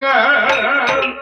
哎哎哎哎。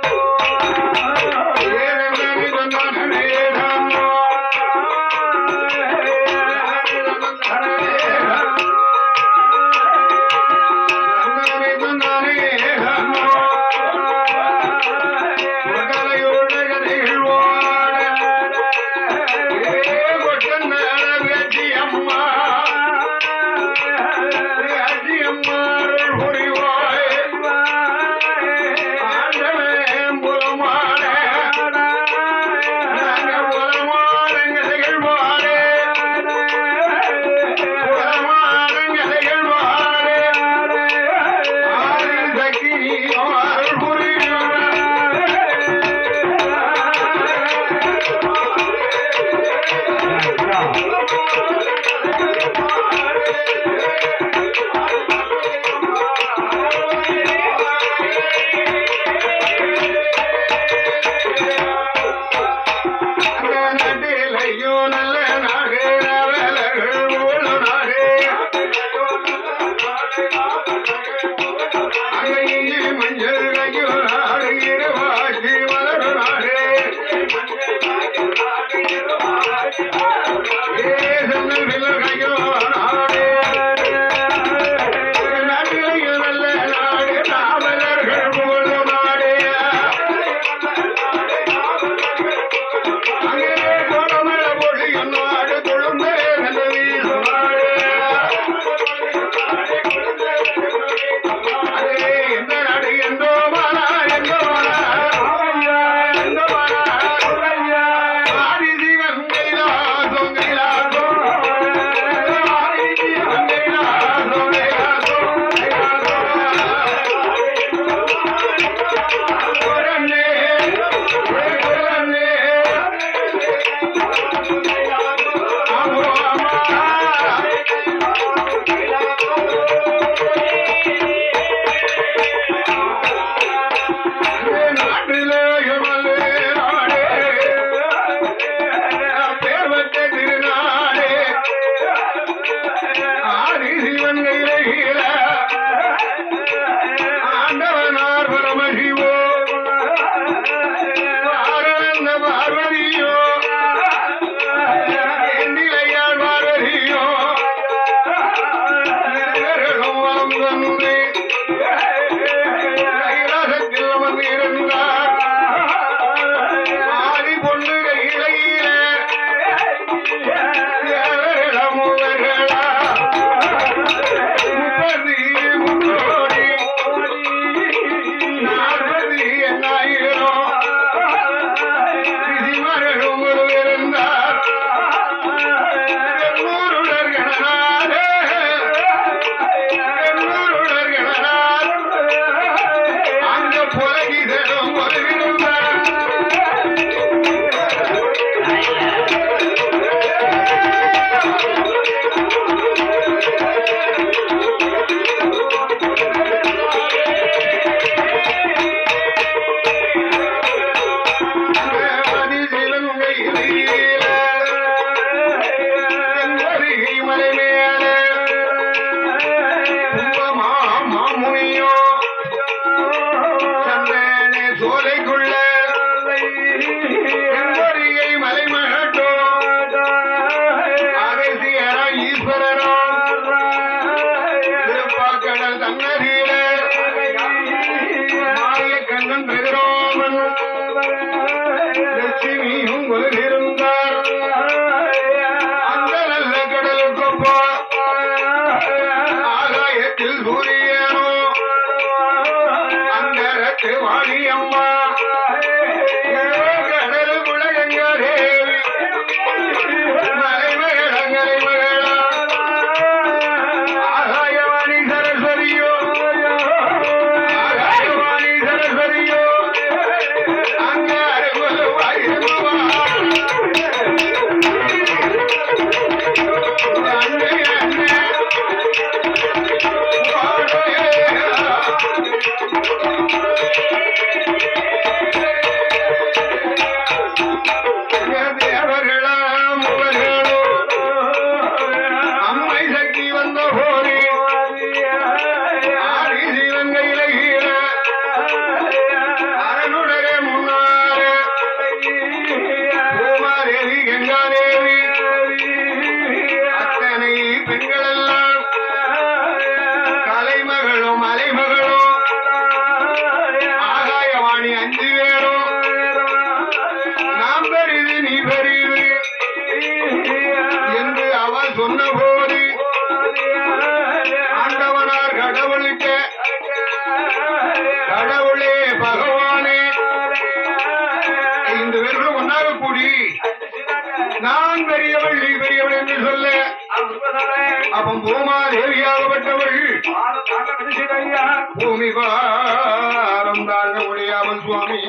கண்ணா பெரியவள் பெரியவள் என்று சொல்ல. அப்பம் பூமா தேவியாகப்பட்டவள் பூமி பாரம் தாங்க முடியாமல் சுவாமி.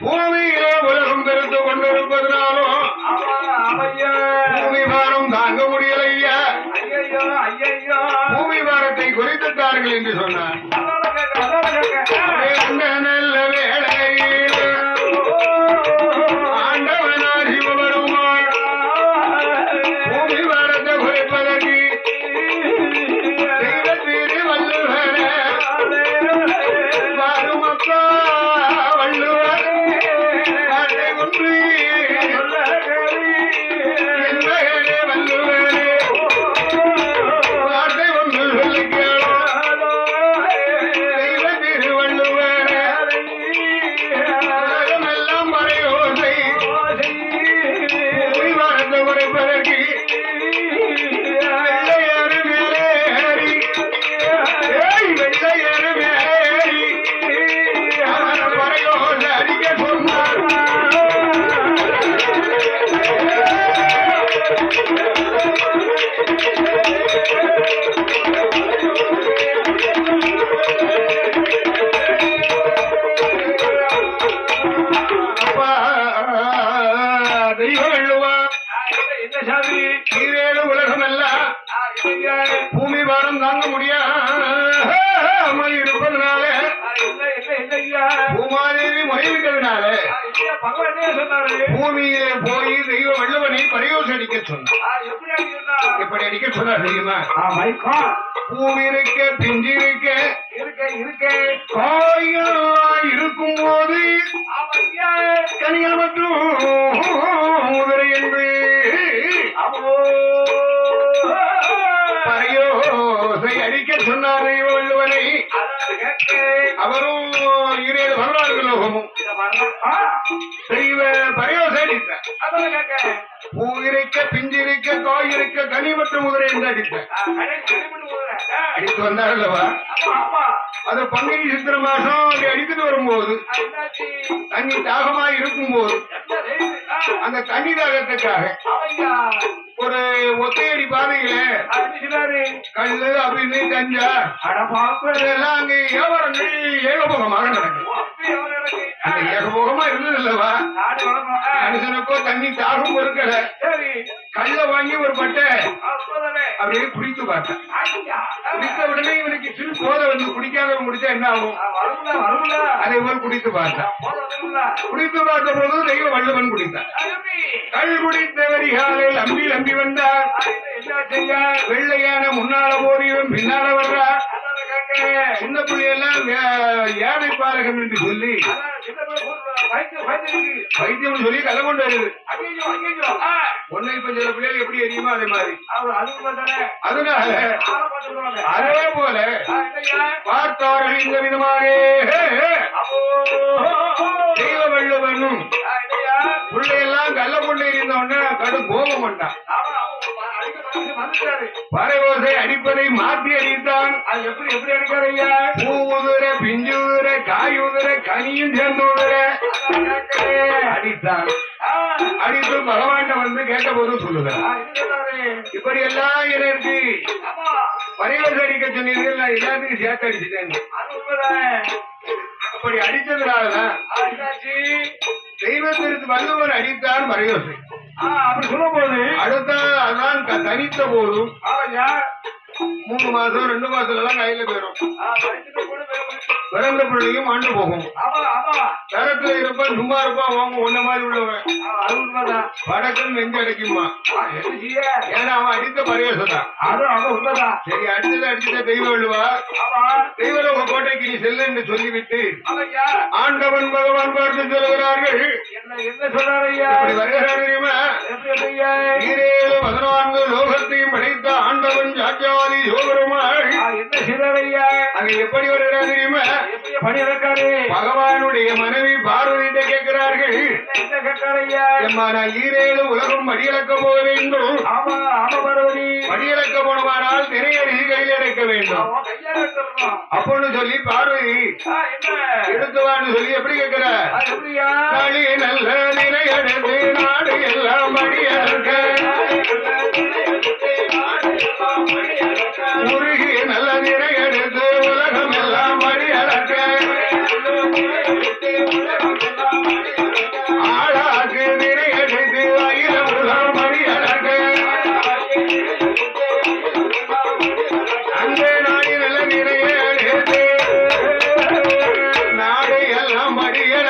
பூமியிலே உலகம் பெருத்து கொண்டிருப்பதனாலும் பூமி பாரம் தாங்க முடியலையா பூமி பாரத்தை குறைத்துட்டார்கள் என்று சொன்னார். தெய்வ வள்ளுவா ஈரேழு உலகமெல்லாம் பூமி பாரம் தாங்க முடியாமல் இருப்பதனால. பூமாதேவி மொழிவிட்டதுனால பூமியிலே போய் தெய்வ வள்ளுவனை பரியோசடிக்க சொன்னார் எப்படி அடிக்க சொன்னார் தெரியுமா? பூமி இருக்க பிஞ்சு இருக்க காய்களாய் இருக்கும் போது கனிகள் மற்றும் உதிரை என்று பரையோசை அடிக்க சொன்னார் வள்ளுவரை அவரும் இரேழு வரலாறு லோகமும். தெய்வ பரியோசை அடித்தார். பூ இருக்க பிஞ்சு இருக்க காய் இருக்க கனி மற்றும் உதிரை என்று அடித்தார். அடித்து வந்தார் அல்லவா? அது பங்குனி சித்திர மாசம் அப்படி அடித்துட்டு வரும்போது தண்ணி தாகமாய் இருக்கும்போது அந்த தண்ணி தாகத்துக்காக ஒரு ஒத்தையடி பாதையில கல்லு அப்படின்னு கஞ்சா இதெல்லாம் அங்க வியாபாரங்கள் ஏகபோகமாக நடக்கும் அந்த ஏகபோகமா இருந்தது அல்லவா? மனுஷனுக்கோ தண்ணி தாகம் பொறுக்கல. கல்ல வாங்கி ஒரு பட்டை. அப்படியே குடித்து பார்த்தேன் குடித்த உடனே இவனுக்கு சிறு போதை வந்து குடிக்காதவன் குடிச்சா என்ன ஆகும்? அதே போல் குடித்து பார்த்தேன். குடித்து பார்த்த போது தெய்வ வள்ளுவன் குடித்தான். கல் குடித்த வரிகாலில் அம்பி அம்பி வந்தார் வெள்ளையான முன்னால போது இவன் பின்னால வர்றார் சின்ன பிள்ளையெல்லாம் யானை பாலகம் என்று சொல்லி வைத்தியம் சொல்லி கள்ள கொண்டு வருது. ஒன்னை இப்ப சில பிள்ளைகள் எப்படி எரியுமோ அதே மாதிரி. அதனால அதே போல பார்த்தார்கள் இந்த விதமாக தெய்வ வள்ளுவனும் பிள்ளையெல்லாம் கள்ள கொண்டு எறிந்த உடனே கடும் கோபம் கொண்டான் பறவோசை அடிப்பதை மாற்றி அடித்தான். அது எப்படி எப்படி அடிக்கிறாங்க பூ உதுர பிஞ்சு உதுர காய் உதுர கனியும் சேர்ந்து உதுர அடித்தான் அடித்து பகவான் வந்து கேட்ட போது சொல்லுகிறார் இப்படி எல்லாம் எனக்கு பரிவர்த்தனை அடிக்க சொன்னீர்கள் நான் எல்லாத்துக்கும் சேர்த்து அடிச்சுட்டேன். அப்படி அடித்ததுனாலதான் தெய்வத்திற்கு வள்ளுவர் அடித்தான் மறையோசை அப்படி சொல்லும் போது அடுத்த அதான் தனித்த போதும். மூணு மாசம் ரெண்டு மாசத்துல எல்லாம் கையில போயிடும் பிறந்த பிள்ளையும் ஆண்டு போகும். தரத்துல இருப்பான் சும்மா இருப்பான் வாங்க ஒன்ன மாதிரி உள்ளவன். வடக்கன் நெஞ்சு அடைக்குமா? ஏன்னா அவன் அடித்த பரியோசம் தான் அது அது உண்மைதான். சரி அடிச்சது அடிச்சத தெய்வ வள்ளுவா ஆமா. தெய்வலோக கோட்டைக்கு நீ செல்ல என்று சொல்லிவிட்டு ஆண்டவன் பகவான் பார்த்து சொல்கிறார்கள் என்ன சொல்றாரு வருகிறார் தெரியுமா? பதினான்கு லோகத்தையும் படைத்த ஆண்டவன் சாத்தியவாதி சிவபெருமாள் ஆ, என்ன அங்க எப்படி வருகிறார் தெரியுமா? பணி இறக்காரு? பகவானுடைய மனைவி பார்வதிட்ட கேட்கிறார்கள். என்ன என்ன கேட்காரு ஐயா எம்மா நான் ஈரேழு உலகம் படியிழக்க போக வேண்டும். ஆமா ஆமா பார்வதி. படியிழக்க போனவானால் திரையறிசி கையில் அடைக்க வேண்டும் அப்போன்னு சொல்லி பார்வதி எடுத்துவான்னு சொல்லி எப்படி கேட்கிற நல்ல நிலையடைந்து நாடு எல்லாம் படியழக்க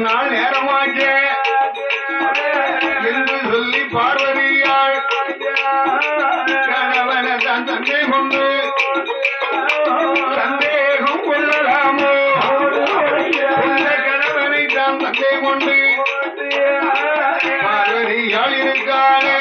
நாள் நேரமாக. என்று சொல்லி பார்வதியாள் கணவனை தான் தந்தை கொண்டு சந்தேகம் கொள்ளலாமோ? இந்த கணவனை தான் தந்தை கொண்டு பார்வதியாள் இருக்காளே